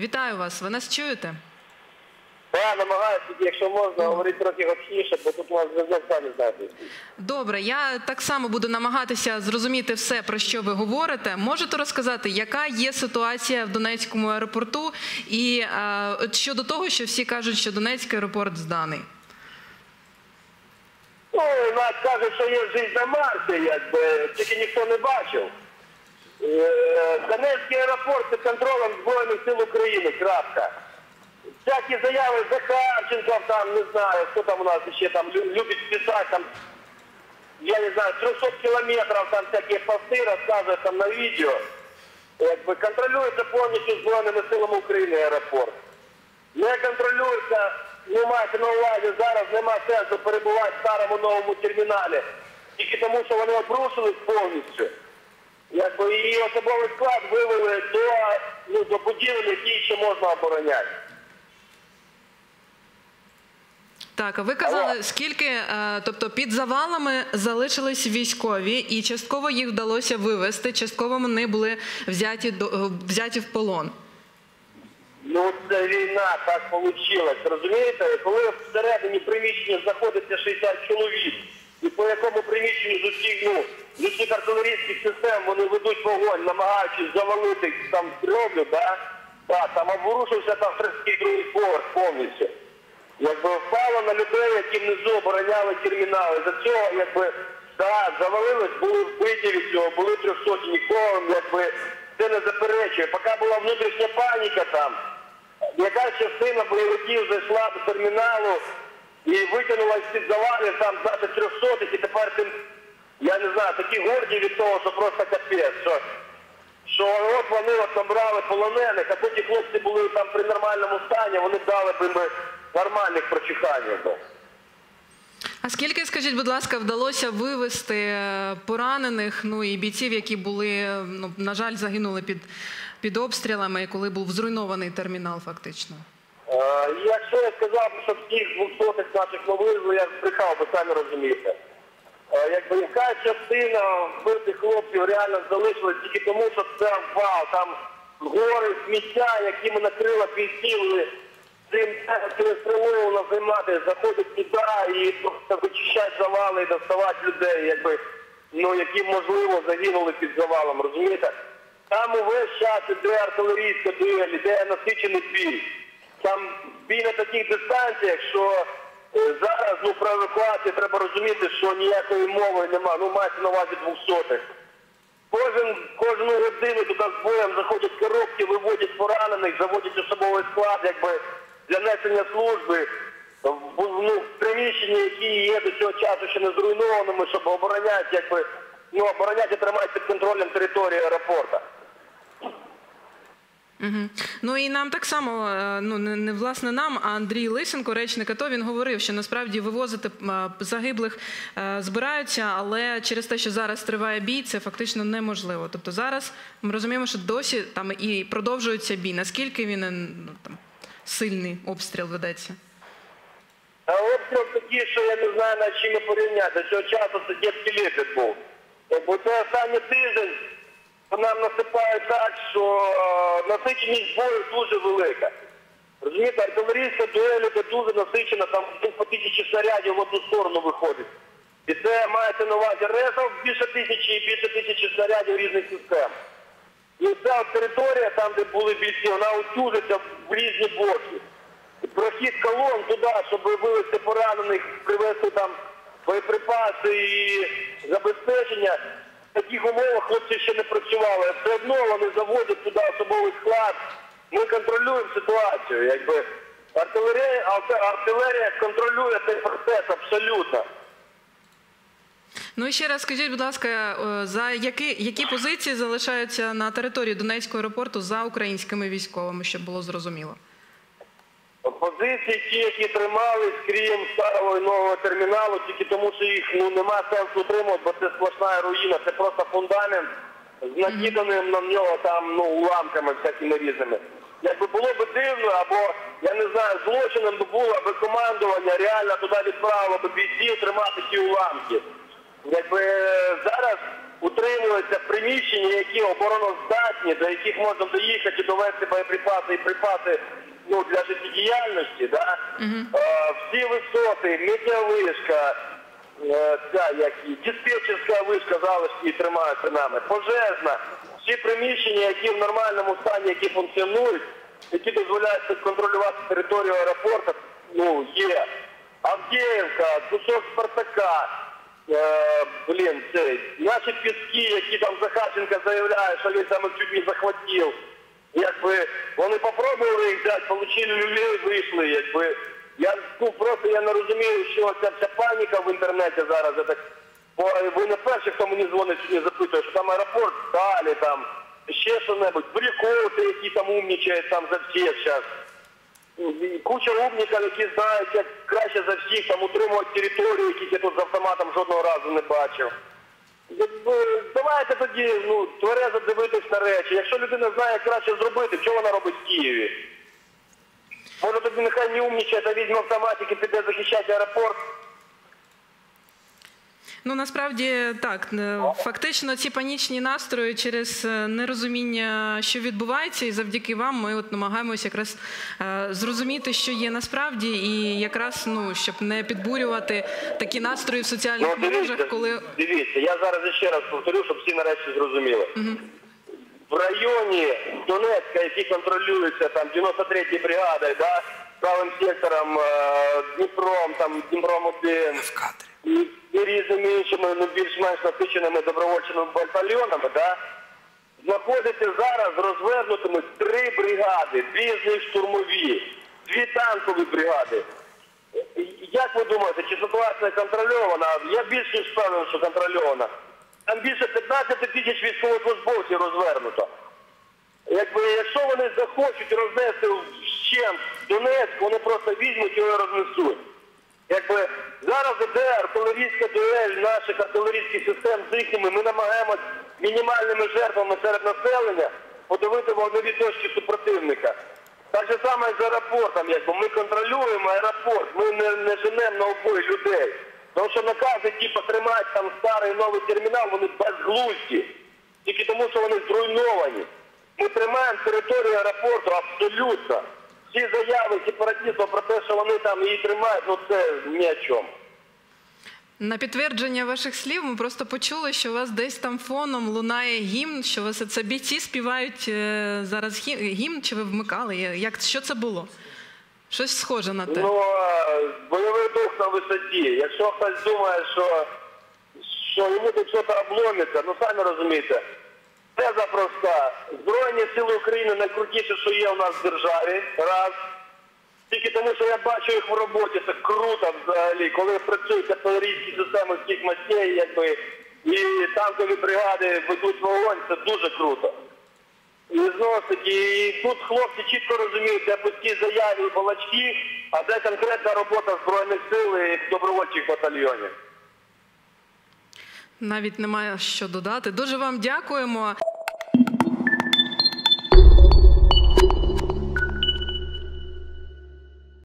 Вітаю вас. Ви нас чуєте? Я намагаюся, якщо можна, говорити трохи гучніше, бо тут у нас зв'язок самі знаєте. Добре, я так само буду намагатися зрозуміти все, про що ви говорите. Можете розказати, яка є ситуація в Донецькому аеропорту, і е, щодо того, що всі кажуть, що Донецький аеропорт зданий. Ну, нас кажуть, що є життя на Марсі, якби, тільки ніхто не бачив. Е, Донецький аеропорт під контролем Збройних сил України, крапка. Всякі заяви Захарченков, там, не знаю, хто там у нас ще там любить писати, там, я не знаю, 300 кілометрів, там всякі пости розказують там на відео. Якби контролюється повністю Збройними силами України аеропорт. Не контролюється, не маєте на увазі, зараз нема сенсу перебувати в старому новому терміналі. Тільки тому, що вони обрушились повністю. Якби і особовий склад вивели до, ну, до будівель, які ще можна обороняти. Так, а ви казали, скільки, е, тобто під завалами залишились військові, і частково їх вдалося вивезти, частково вони були взяті до е, взяті в полон. Ну це війна, так вийшло. Розумієте, коли всередині приміщення знаходиться 60 чоловік, і по якому приміщенню з усіх, ну, усіх артилерійських систем вони ведуть вогонь, намагаючись завалити там кровлю, да? Так, там обрушився там 32 поверх повністю. Якби впало на людей, які внизу обороняли термінали. За цього, якби, да, завалилось, були вбиті від цього, були трьохсоті, нікого, якби, це не заперечує. Поки була внутрішня паніка там, якась частина бойовиків зайшла до терміналу і витягнула з-під завалів там знати трьохсотих, і тепер тим, я не знаю, такі горді від того, що просто капець. Що, що от вони от набрали полонених, а потім хлопці були там при нормальному стані, вони дали б їм нормальних прочухань. А скільки, скажіть, будь ласка, вдалося вивезти е, поранених, ну і бійців, які були, ну, на жаль, загинули під, під обстрілами, коли був зруйнований термінал, фактично? Е, Якщо я сказав, що всіх двохсотих наших не вивезли, я брехав, ви самі розумієте. Е, Якби яка частина вбитих хлопців реально залишилась тільки тому, що це вал, там гори, сміття, якими накрила бійців, цим цілеспрямовано займатися, заходять туди і просто вичищати завали і доставати людей, якби, ну, які, можливо, загинули під завалом, розумієте? Там увесь час іде артилерійська дуель, іде насичений бій. Там бій на таких дистанціях, що зараз ну, про евакуацію треба розуміти, що ніякої мови немає. Ну, мається на увазі двохсотих. Кожен, кожну годину туди з боєм заходять коробки, виводять поранених, заводять особовий склад, якби для несення служби в, ну, в приміщенні, які є до цього часу ще не зруйнованими, щоб обороняти, якби, ну, обороняти і тримати під контролем території аеропорту. Угу. Ну і нам так само, е, ну не, не власне нам, а Андрій Лисенко, речник АТО, він говорив, що насправді вивозити е, загиблих е, збираються, але через те, що зараз триває бій, це фактично неможливо. Тобто зараз ми розуміємо, що досі там і продовжується бій. Наскільки він ну, там сильний обстріл ведеться? А обстріл такий, що я не знаю, на чим порівняти. Цього часу це дітський ліфт був. Бо це останній тиждень нам насипають так, що е, насиченість бою дуже велика. Розумієте, артилерійська дуель це дуже насичена, там по тисячі снарядів в одну сторону виходить. І це мається на увазі ресов більше тисячі і більше тисячі снарядів різних систем. І ця територія, там, де були бійці, вона утюжиться в різні боки. Прохід колон туди, щоб вивезти поранених, привезти там боєприпаси і забезпечення. Таких умовах хлопці ще не працювали. Все одно вони заводять туди особовий склад. Ми контролюємо ситуацію. Якби артилерія, артилерія контролює цей процес абсолютно. Ну і ще раз скажіть, будь ласка, е, за які, які позиції залишаються на території Донецького аеропорту за українськими військовими, щоб було зрозуміло? Позиції ті, які тримались, крім старого і нового терміналу, тільки тому, що їх ну нема сенсу утримувати, бо це сплошна руїна, це просто фундамент з накиданим на нього там ну уламками всякими різними. Якби було б дивно, або я не знаю, злочином би було, аби командування реально туди відправило б бійців тримати ті уламки. Якби е, зараз утримуються приміщення, які обороноздатні, до яких можна доїхати, довести боєприпаси і припаси ну, для життєдіяльності, да? е, всі висоти, медіавишка, е, ця, як і диспетчерська вишка залишки тримають при нами, пожежна, всі приміщення, які в нормальному стані, які функціонують, які дозволяють контролювати територію аеропорту, ну, є. Авдіївка, кусок Спартака, е, блін, це, наші піски, які там Захарченко заявляє, що він там чуть не захватив. Якби вони попробували їх взяти, получили люлей, вийшли, якби. Я ну, просто я не розумію, що ця вся паніка в інтернеті зараз. Я так, бо ви не перші, хто мені дзвонить і запитує, що там аеропорт далі, там ще що-небудь, Брюковти, які там умнічають там за всіх зараз. Куча умників, які знають, як краще за всіх там утримувати територію, яких я тут з автоматом жодного разу не бачив. Якби, Давайте тоді ну, тверезо дивитись на речі. Якщо людина знає, як краще зробити, що вона робить в Києві? Може тоді нехай не умнічає, та візьме автоматики, піде захищати аеропорт. Ну насправді так, е, фактично ці панічні настрої через е, нерозуміння, що відбувається, і завдяки вам ми от намагаємося якраз е, зрозуміти, що є насправді, і якраз ну щоб не підбурювати такі настрої в соціальних Ну, мережах, коли дивіться, я зараз ще раз повторю, щоб всі нарешті зрозуміли. В районі Донецька, який контролюється там 93-ї бригадою, да, правим сектором, Дніпром, там Дніпром 1 в кадрі. І, різними ну, більш-менш насиченими добровольчими батальйонами, да, знаходиться зараз розвернутими три бригади, дві з них штурмові, дві танкові бригади. Як ви думаєте, чи ситуація контрольована? Я більш ніж впевнений, що контрольована. Там більше 15 тисяч військовослужбовців розвернуто. Якби якщо вони захочуть рознести вщент Донецьк, вони просто візьмуть і його рознесуть. Якби зараз іде артилерійська дуель наших артилерійських систем з їхніми, ми намагаємось мінімальними жертвами серед населення подивити вогневі точки супротивника. Так же саме і з аеропортом, якби ми контролюємо аеропорт, ми не, не женемо на обої людей. Тому що накази, типу, тримати там старий новий термінал, вони безглузді. Тільки тому, що вони зруйновані. Ми тримаємо територію аеропорту абсолютно. Всі заяви сепаратистів про те, що вони там її тримають, ну це ні о чому. на підтвердження ваших слів ми просто почули, що у вас десь там фоном лунає гімн, що у вас це бійці співають е, зараз гімн, чи ви вмикали? Як що це було? Щось схоже на те. Ну, бойовий дух на висоті. Якщо хтось думає, що, що йому тут щось обломиться, ну самі розумієте, теза проста. Збройні сили України найкрутіше, що є у нас в державі. Раз. Тільки тому, що я бачу їх в роботі, це круто взагалі, коли працюють артилерійські системи всіх мастей, якби, і танкові бригади ведуть вогонь, це дуже круто. І знову ж таки, і тут хлопці чітко розуміють, де пусті заяви і балачки, а де конкретна робота Збройних сил і добровольчих батальйонів. Навіть немає що додати. Дуже вам дякуємо.